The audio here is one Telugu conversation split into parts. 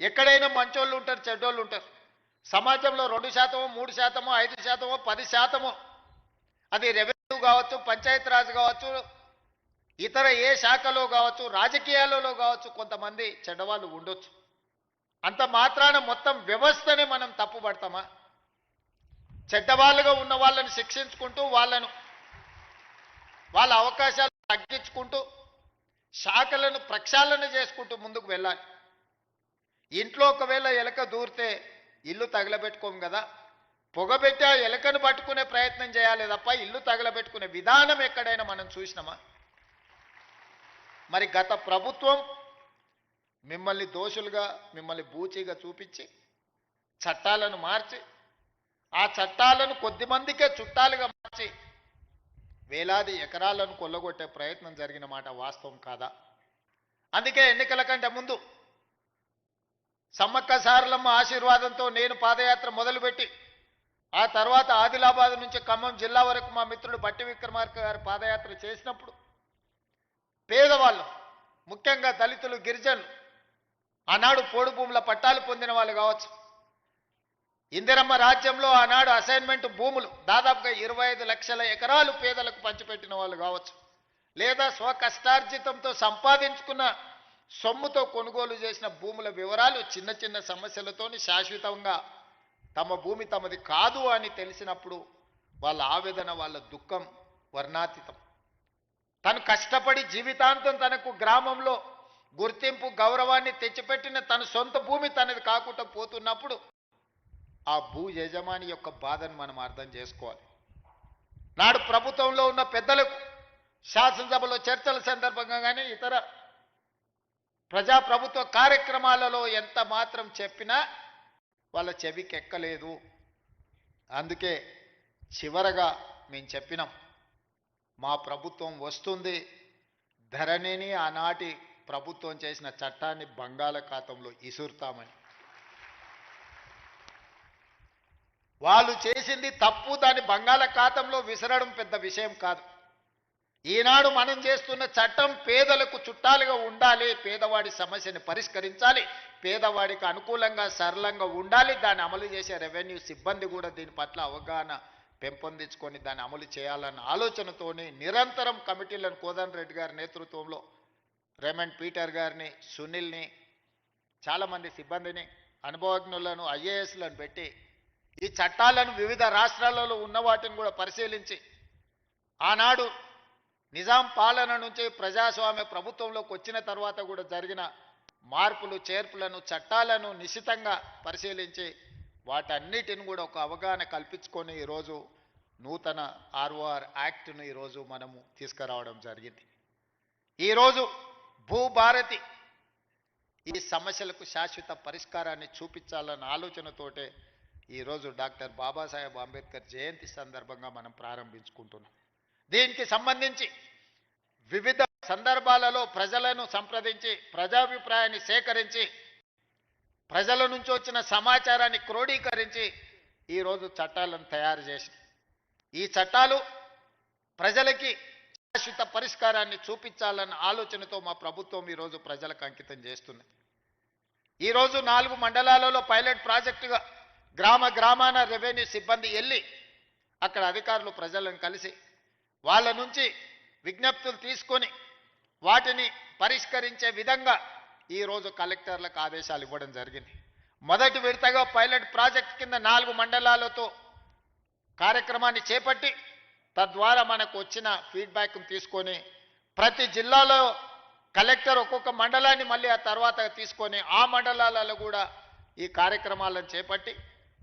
ఎక్కడైనా మంచోళ్ళు ఉంటారు చెడ్డోళ్ళు ఉంటారు. సమాజంలో రెండు శాతమో మూడు శాతమో ఐదు శాతమో పది శాతమో. అది రెవెన్యూ కావచ్చు పంచాయతీరాజ్ కావచ్చు ఇతర ఏ శాఖలో కావచ్చు రాజకీయాలలో కావచ్చు కొంతమంది చెడ్డవాళ్ళు ఉండొచ్చు. అంత మాత్రాన మొత్తం వ్యవస్థనే మనం తప్పుపడతామా? చెడ్డవాళ్ళుగా ఉన్న వాళ్ళని శిక్షించుకుంటూ వాళ్ళను వాళ్ళ అవకాశాలు తగ్గించుకుంటూ శాఖలను ప్రక్షాళన చేసుకుంటూ ముందుకు వెళ్ళాలి. ఇంట్లో ఒకవేళ ఎలక దూరితే ఇల్లు తగలబెట్టుకోము కదా. పొగబెట్టి ఆ ఎలకను పట్టుకునే ప్రయత్నం చేయాలి తప్ప ఇల్లు తగలబెట్టుకునే విధానం ఎక్కడైనా మనం చూసినామా? మరి గత ప్రభుత్వం మిమ్మల్ని దోషులుగా మిమ్మల్ని బూచిగా చూపించి చట్టాలను మార్చి ఆ చట్టాలను కొద్ది మందికే చుట్టాలుగా మార్చి వేలాది ఎకరాలను కొల్లగొట్టే ప్రయత్నం జరిగిన మాట వాస్తవం కాదా? అందుకే ఎన్నికల కంటే ముందు సమ్మక్క సారలమ్మ ఆశీర్వాదంతో నేను పాదయాత్ర మొదలుపెట్టి ఆ తర్వాత ఆదిలాబాద్ నుంచి ఖమ్మం జిల్లా వరకు మా మిత్రుడు బట్టి విక్రమార్క గారు పాదయాత్ర చేసినప్పుడు పేదవాళ్ళు ముఖ్యంగా దళితులు గిరిజనులు ఆనాడు పోడు భూముల పట్టాలు పొందిన వాళ్ళు కావచ్చు. ఇందిరమ్మ రాజ్యంలో ఆనాడు అసైన్మెంట్ భూములు దాదాపుగా ఇరవై ఐదు లక్షల ఎకరాలు పేదలకు పంచిపెట్టిన వాళ్ళు కావచ్చు. లేదా స్వకష్టార్జితంతో సంపాదించుకున్న సొమ్ముతో కొనుగోలు చేసిన భూముల వివరాలు చిన్న చిన్న సమస్యలతోని శాశ్వతంగా తమ భూమి తమది కాదు అని తెలిసినప్పుడు వాళ్ళ ఆవేదన వాళ్ళ దుఃఖం వర్ణాతీతం. తను కష్టపడి జీవితాంతం తనకు గ్రామంలో గుర్తింపు గౌరవాన్ని తెచ్చిపెట్టిన తన సొంత భూమి తనది కాకుండా పోతున్నప్పుడు ఆ భూ యజమాని యొక్క బాధను మనం అర్థం చేసుకోవాలి. నాడు ప్రభుత్వంలో ఉన్న పెద్దలకు శాసనసభలో చర్చల సందర్భంగా కానీ ఇతర ప్రజాప్రభుత్వ కార్యక్రమాలలో ఎంత మాత్రం చెప్పినా వాళ్ళ చెవికెక్కలేదు. అందుకే చివరగా మేము చెప్పినాం మా ప్రభుత్వం వస్తుంది ధరణిని ఆనాటి ప్రభుత్వం చేసిన చట్టాన్ని బంగాళాఖాతంలో ఇసురుతామని. వాళ్ళు చేసింది తప్పు దాన్ని బంగాళాఖాతంలో విసరడం పెద్ద విషయం కాదు. ఈనాడు మనం చేస్తున్న చట్టం పేదలకు చుట్టాలుగా ఉండాలి పేదవాడి సమస్యని పరిష్కరించాలి పేదవాడికి అనుకూలంగా సరళంగా ఉండాలి దాన్ని అమలు చేసే రెవెన్యూ సిబ్బంది కూడా దీని పట్ల అవగాహన పెంపొందించుకొని దాన్ని అమలు చేయాలన్న ఆలోచనతోనే నిరంతరం కమిటీలను కోదన్ రెడ్డి గారి నేతృత్వంలో రేమండ్ పీటర్ గారిని సునీల్ని చాలామంది సిబ్బందిని అనుభవజ్ఞులను ఐఏఎస్లను పెట్టి ఈ చట్టాలను వివిధ రాష్ట్రాలలో ఉన్న వాటిని కూడా పరిశీలించి ఆనాడు నిజాం పాలన నుంచి ప్రజాస్వామ్య ప్రభుత్వంలోకి వచ్చిన తర్వాత కూడా జరిగిన మార్పులు చేర్పులను చట్టాలను నిశితంగా పరిశీలించి వాటన్నిటిని కూడా ఒక అవగాహన కల్పించుకొని ఈరోజు నూతన ఆర్ఓఆర్ యాక్ట్ను ఈరోజు మనము తీసుకురావడం జరిగింది. ఈరోజు భూభారతి ఈ సమస్యలకు శాశ్వత పరిష్కారాన్ని చూపించాలన్న ఆలోచనతోటే ఈరోజు డాక్టర్ బాబాసాహెబ్ అంబేద్కర్ జయంతి సందర్భంగా మనం ప్రారంభించుకుంటున్నాం. దీనికి సంబంధించి వివిధ సందర్భాలలో ప్రజలను సంప్రదించి ప్రజాభిప్రాయాన్ని సేకరించి ప్రజల నుంచి వచ్చిన సమాచారాన్ని క్రోడీకరించి ఈరోజు చట్టాలను తయారు చేసి ఈ చట్టాలు ప్రజలకి శాశ్వత పరిష్కారాన్ని చూపించాలన్న ఆలోచనతో మా ప్రభుత్వం ఈరోజు ప్రజలకు అంకితం చేస్తుంది ఈరోజు నాలుగు మండలాలలో పైలట్ ప్రాజెక్టుగా గ్రామ గ్రామాన రెవెన్యూ సిబ్బంది వెళ్ళి అక్కడ అధికారులు ప్రజలను కలిసి వాళ్ళ నుంచి విజ్ఞప్తులు తీసుకొని వాటిని పరిష్కరించే విధంగా ఈరోజు కలెక్టర్లకు ఆదేశాలు ఇవ్వడం జరిగింది. మొదటి విడతగా పైలట్ ప్రాజెక్ట్ కింద నాలుగు మండలాలతో కార్యక్రమాన్ని చేపట్టి తద్వారా మనకు వచ్చిన ఫీడ్బ్యాక్ను తీసుకొని ప్రతి జిల్లాలో కలెక్టర్ ఒక్కొక్క మండలాన్ని మళ్ళీ ఆ తర్వాత తీసుకొని ఆ మండలాలలో కూడా ఈ కార్యక్రమాలను చేపట్టి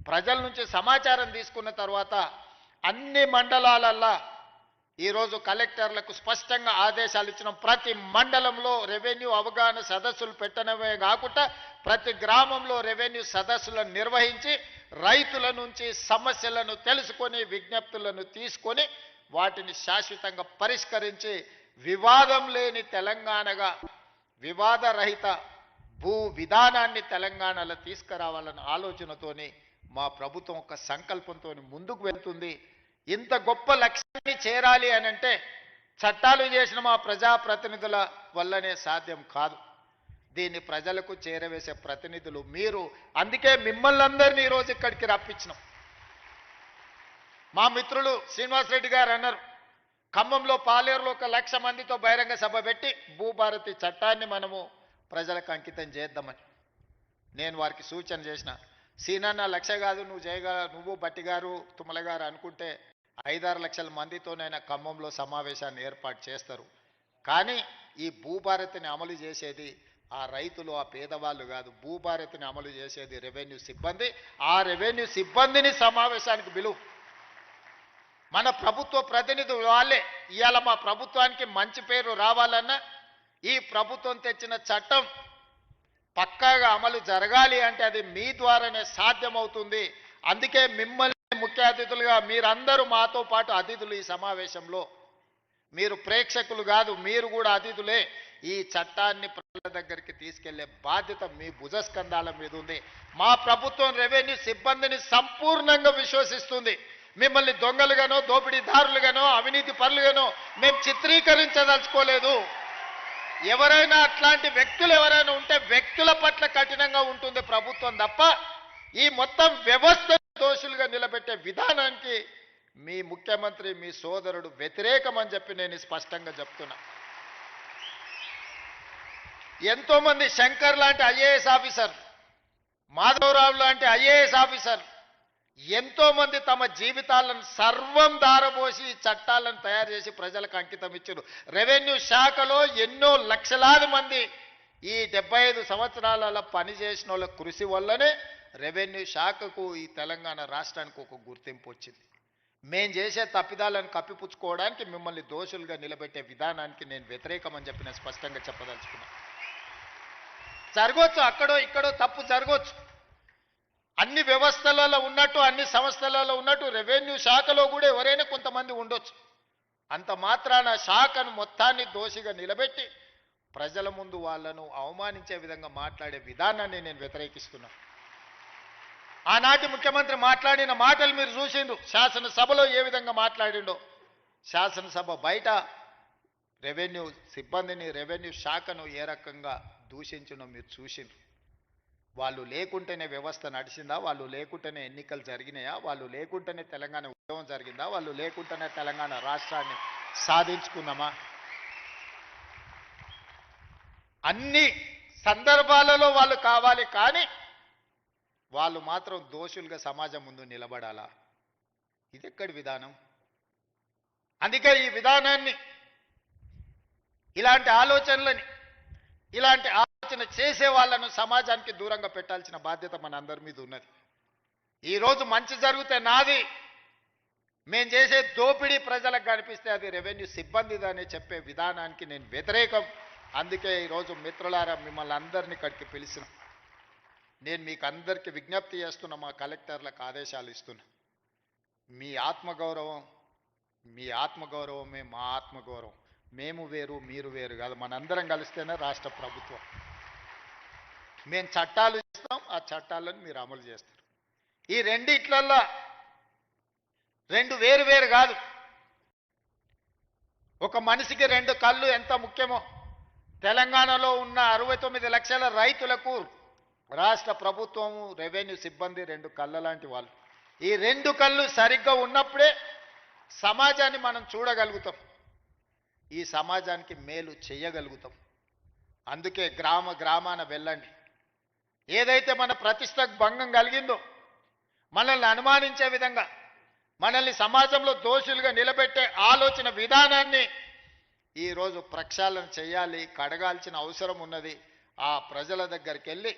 ప్రజల నుంచి సమాచారం తీసుకున్న తర్వాత అన్ని మండలాలల్లో ఈరోజు కలెక్టర్లకు స్పష్టంగా ఆదేశాలు ఇచ్చిన ప్రతి మండలంలో రెవెన్యూ అవగాహన సదస్సులు పెట్టడమే కాకుండా ప్రతి గ్రామంలో రెవెన్యూ సదస్సులను నిర్వహించి రైతుల నుంచి సమస్యలను తెలుసుకొని విజ్ఞప్తులను తీసుకొని వాటిని శాశ్వతంగా పరిష్కరించి వివాదం లేని తెలంగాణగా వివాదరహిత భూ విధానాన్ని తెలంగాణలో తీసుకురావాలన్న ఆలోచనతోని మా ప్రభుత్వం ఒక సంకల్పంతో ముందుకు వెళ్తుంది. ఇంత గొప్ప లక్ష్యాన్ని చేరాలి అని అంటే చట్టాలు చేసిన మా ప్రజాప్రతినిధుల వల్లనే సాధ్యం కాదు. దీన్ని ప్రజలకు చేరవేసే ప్రతినిధులు మీరు. అందుకే మిమ్మల్ని అందరినీ ఈరోజు ఇక్కడికి రప్పించినాం. మా మిత్రులు శ్రీనివాసరెడ్డి గారు అన్నారు ఖమ్మంలో పాలేరులో ఒక లక్ష మందితో బహిరంగ సభ పెట్టి భూభారతి చట్టాన్ని మనము ప్రజలకు అంకితం చేద్దామని. నేను వారికి సూచన చేసిన సీనన్న లక్ష కాదు నువ్వు జయగా నువ్వు భట్టిగారు తుమ్మల గారు అనుకుంటే ఐదారు లక్షల మందితోనైనా ఖమ్మంలో సమావేశాన్ని ఏర్పాటు చేస్తారు. కానీ ఈ భూభారతిని అమలు చేసేది ఆ రైతులు ఆ పేదవాళ్ళు కాదు. భూభారతిని అమలు చేసేది రెవెన్యూ సిబ్బంది. ఆ రెవెన్యూ సిబ్బందిని సమావేశానికి పిలువు. మన ప్రభుత్వ ప్రతినిధులు వాళ్ళే. ఇవాళ మా ప్రభుత్వానికి మంచి పేరు రావాలన్నా ఈ ప్రభుత్వం తెచ్చిన చట్టం పక్కాగా అమలు జరగాలి అంటే అది మీ ద్వారానే సాధ్యమవుతుంది. అందుకే మిమ్మల్ని ముఖ్య అతిథులుగా మీరందరూ మాతో పాటు అతిథులు ఈ సమావేశంలో. మీరు ప్రేక్షకులు కాదు మీరు కూడా అతిథులే. ఈ చట్టాన్ని ప్రజల దగ్గరికి తీసుకెళ్ళే బాధ్యత మీ భుజస్కంధాల మీద ఉంది. మా ప్రభుత్వం రెవెన్యూ సిబ్బందిని సంపూర్ణంగా విశ్వసిస్తుంది. మిమ్మల్ని దొంగలుగానో దోపిడీదారులుగానో అవినీతి పరులుగానో మేము చిత్రీకరించదలుచుకోలేదు. ఎవరైనా అట్లాంటి వ్యక్తులు ఎవరైనా ఉంటే వ్యక్తుల పట్ల కఠినంగా ఉంటుంది ప్రభుత్వం తప్ప ఈ మొత్తం వ్యవస్థ దోషులుగా నిలబెట్టే విధానానికి మీ ముఖ్యమంత్రి మీ సోదరుడు వ్యతిరేకం అని చెప్పి నేను స్పష్టంగా చెప్తున్నా. ఎంతోమంది శంకర్ లాంటి ఐఏఎస్ ఆఫీసర్ మాధవరావు లాంటి ఐఏఎస్ ఆఫీసర్ ఎంతో మంది తమ జీవితాలను సర్వం దారబోసి చట్టాలను తయారు చేసి ప్రజలకు అంకితం ఇచ్చారు రెవెన్యూ శాఖలో ఎన్నో లక్షలాది మంది ఈ డెబ్బై ఐదు సంవత్సరాలలో పనిచేసిన వాళ్ళ కృషి వల్లనే రెవెన్యూ శాఖకు ఈ తెలంగాణ రాష్ట్రానికి ఒక గుర్తింపు వచ్చింది. మేం చేసే తప్పిదాలను కప్పిపుచ్చుకోవడానికి మిమ్మల్ని దోషులుగా నిలబెట్టే విధానానికి నేను వ్యతిరేకమని చెప్పి నేను స్పష్టంగా చెప్పదలుచుకున్నాను జరగవచ్చు అక్కడో ఇక్కడో తప్పు జరగవచ్చు అన్ని వ్యవస్థలలో ఉన్నట్టు అన్ని సంస్థలలో ఉన్నట్టు రెవెన్యూ శాఖలో కూడా ఎవరైనా కొంతమంది ఉండొచ్చు. అంత మాత్రాన శాఖను మొత్తాన్ని దోషిగా నిలబెట్టి ప్రజల ముందు వాళ్ళను అవమానించే విధంగా మాట్లాడే విధానాన్ని నేను వ్యతిరేకిస్తున్నా. ఆనాటి ముఖ్యమంత్రి మాట్లాడిన మాటలు మీరు చూసిండ్రు. శాసనసభలో ఏ విధంగా మాట్లాడిండో. శాసనసభ బయట రెవెన్యూ సిబ్బందిని రెవెన్యూ శాఖను ఏ రకంగా దూషించడం మీరు చూసిండ్రు. వాళ్ళు లేకుంటేనే వ్యవస్థ నడిచిందా? వాళ్ళు లేకుంటేనే ఎన్నికలు జరిగినాయా? వాళ్ళు లేకుంటేనే తెలంగాణ ఉద్యమం జరిగిందా? వాళ్ళు లేకుంటేనే తెలంగాణ రాష్ట్రాన్ని సాధించుకున్నామా? అన్ని సందర్భాలలో వాళ్ళు కావాలి కానీ వాళ్ళు మాత్రం దోషులుగా సమాజం ముందు నిలబడాలా? ఇది ఎక్కడి విధానం? అందుకే ఈ విధానాన్ని ఇలాంటి ఆలోచనలని ఇలాంటి ఆలోచన చేసే వాళ్ళను సమాజానికి దూరంగా పెట్టాల్సిన బాధ్యత మన అందరి మీద ఉన్నది. ఈరోజు మంచి జరిగితే నాది. మేం చేసే దోపిడీ ప్రజలకు కనిపిస్తే అది రెవెన్యూ సిబ్బందిదని చెప్పే విధానానికి నేను వ్యతిరేకం. అందుకే ఈరోజు మిత్రులారా మిమ్మల్ని అందరినీ ఇక్కడికి పిలిచిన. నేను మీకు అందరికీ విజ్ఞప్తి చేస్తున్న మా కలెక్టర్లకు ఆదేశాలు ఇస్తున్నా. మీ ఆత్మగౌరవం మీ ఆత్మగౌరవమే మా ఆత్మగౌరవం. మేము వేరు మీరు వేరు కాదు. మనందరం కలిస్తేనే రాష్ట్ర ప్రభుత్వం. మేము చట్టాలు ఇస్తాం ఆ చట్టాలను మీరు అమలు చేస్తారు. ఈ రెండిట్లల్లో రెండు వేరు వేరు కాదు. ఒక మనిషికి రెండు కళ్ళు ఎంత ముఖ్యమో. తెలంగాణలో ఉన్న అరవై తొమ్మిది లక్షల రైతులకు రాష్ట్ర ప్రభుత్వము రెవెన్యూ సిబ్బంది రెండు కళ్ళ లాంటి వాళ్ళు. ఈ రెండు కళ్ళు సరిగ్గా ఉన్నప్పుడే సమాజాన్ని మనం చూడగలుగుతాం. ఈ సమాజానికి మేలు చేయగలుగుతాం. అందుకే గ్రామ గ్రామాన వెళ్ళండి. ఏదైతే మన ప్రతిష్టకు భంగం కలిగిందో మనల్ని అనుమానించే విధంగా మనల్ని సమాజంలో దోషులుగా నిలబెట్టే ఆలోచన విధానాన్ని ఈరోజు ప్రక్షాళన చేయాలి కడగాల్సిన అవసరం ఉన్నది. ఆ ప్రజల దగ్గరికి వెళ్ళి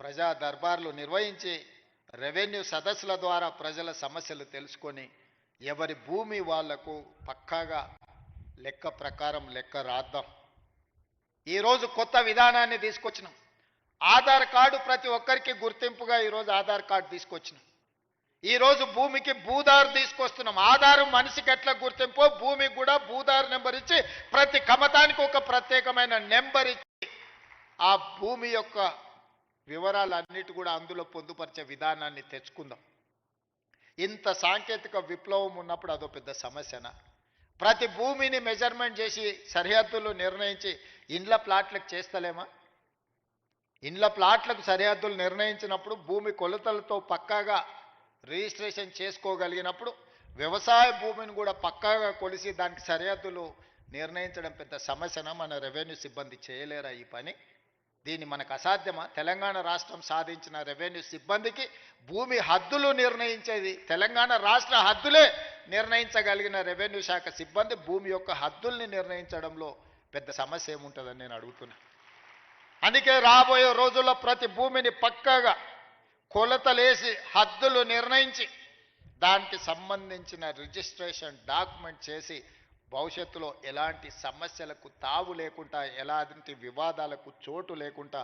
ప్రజా దర్బార్లు నిర్వహించి రెవెన్యూ సదస్సుల ద్వారా ప్రజల సమస్యలు తెలుసుకొని ఎవరి భూమి వాళ్ళకు పక్కాగా లెక్క ప్రకారం లెక్క రాద్దాం. ఈరోజు కొత్త విధానాన్ని తీసుకొచ్చినాం. ఆధార్ కార్డు ప్రతి ఒక్కరికి గుర్తింపుగా ఈరోజు ఆధార్ కార్డు తీసుకొచ్చినాం. ఈరోజు భూమికి భూదారు తీసుకొస్తున్నాం. ఆధారం మనిషికి ఎట్లా గుర్తింపో భూమికి కూడా భూదారు నెంబర్ ఇచ్చి ప్రతి కమతానికి ఒక ప్రత్యేకమైన నెంబర్ ఇచ్చి ఆ భూమి యొక్క వివరాలన్నిటి కూడా అందులో పొందుపరిచే విధానాన్ని తెచ్చుకుందాం. ఇంత సాంకేతిక విప్లవం ఉన్నప్పుడు అదో పెద్ద సమస్యనా? ప్రతి భూమిని మెజర్మెంట్ చేసి సరిహద్దులు నిర్ణయించి ఇండ్ల ప్లాట్లకు చేస్తలేమా? ఇండ్ల ప్లాట్లకు సరిహద్దులు నిర్ణయించినప్పుడు భూమి కొలతలతో పక్కాగా రిజిస్ట్రేషన్ చేసుకోగలిగినప్పుడు వ్యవసాయ భూమిని కూడా పక్కాగా కొలిసి దానికి సరిహద్దులు నిర్ణయించడం పెద్ద సమస్యన? మన రెవెన్యూ సిబ్బంది చేయలేరా ఈ పని? దీన్ని మనకు అసాధ్యమా? తెలంగాణ రాష్ట్రం సాధించిన రెవెన్యూ సిబ్బందికి భూమి హద్దులు నిర్ణయించేది తెలంగాణ రాష్ట్ర హద్దులే నిర్ణయించగలిగిన రెవెన్యూ శాఖ సిబ్బంది భూమి యొక్క హద్దుల్ని నిర్ణయించడంలో పెద్ద సమస్య ఏముంటుందని నేను అడుగుతున్నాను అందుకే రాబోయే రోజుల్లో ప్రతి భూమిని పక్కగా కొలతలేసి హద్దులు నిర్ణయించి దానికి సంబంధించిన రిజిస్ట్రేషన్ డాక్యుమెంట్ చేసి భవిష్యత్తులో ఎలాంటి సమస్యలకు తావు లేకుండా ఎలాంటి వివాదాలకు చోటు లేకుండా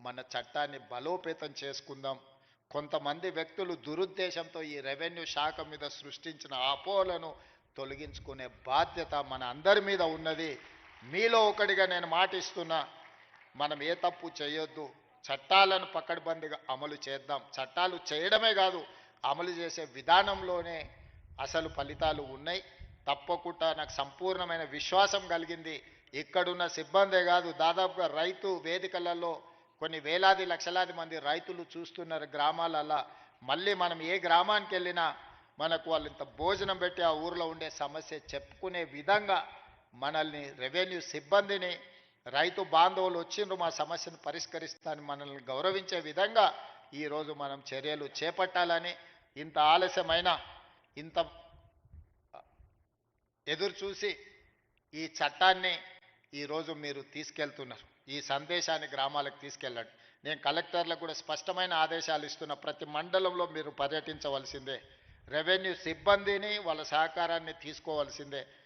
మన చట్టాన్ని బలోపేతం చేసుకుందాం. కొంతమంది వ్యక్తులు దురుద్దేశంతో ఈ రెవెన్యూ శాఖ మీద సృష్టించిన అపోహలను తొలగించుకునే బాధ్యత మన అందరి మీద ఉన్నది. మీలో ఒకటిగా నేను మాటిస్తున్నా మనం ఏ తప్పు చేయొద్దు. చట్టాలను పక్కడబందిగా అమలు చేద్దాం. చట్టాలు చేయడమే కాదు అమలు చేసే విధానంలోనే అసలు ఫలితాలు ఉన్నాయి. తప్పకుండా నాకు సంపూర్ణమైన విశ్వాసం కలిగింది. ఇక్కడున్న సిబ్బందే కాదు దాదాపుగా రైతు వేదికలలో కొన్ని వేలాది లక్షలాది మంది రైతులు చూస్తున్నారు గ్రామాలల్లో మళ్ళీ మనం ఏ గ్రామానికి వెళ్ళినా మనకు వాళ్ళు ఇంత భోజనం పెట్టి ఆ ఊర్లో ఉండే సమస్య చెప్పుకునే విధంగా మనల్ని రెవెన్యూ సిబ్బందిని రైతు బాంధవులు వచ్చిండ్రు మా సమస్యను పరిష్కరిస్తాను మనల్ని గౌరవించే విధంగా ఈరోజు మనం చర్యలు చేపట్టాలని ఇంత ఆలస్యమైన ఇంత ఎదురు చూసి ఈ చట్టాన్ని ఈరోజు మీరు తీసుకెళ్తున్నారు. ఈ సందేశాన్ని గ్రామాలకు తీసుకెళ్ళండి. నేను కలెక్టర్లకు కూడా స్పష్టమైన ఆదేశాలు ఇస్తున్న. ప్రతి మండలంలో మీరు పర్యటించవలసిందే. రెవెన్యూ సిబ్బందిని వాళ్ళ సహకారాన్ని తీసుకోవాల్సిందే.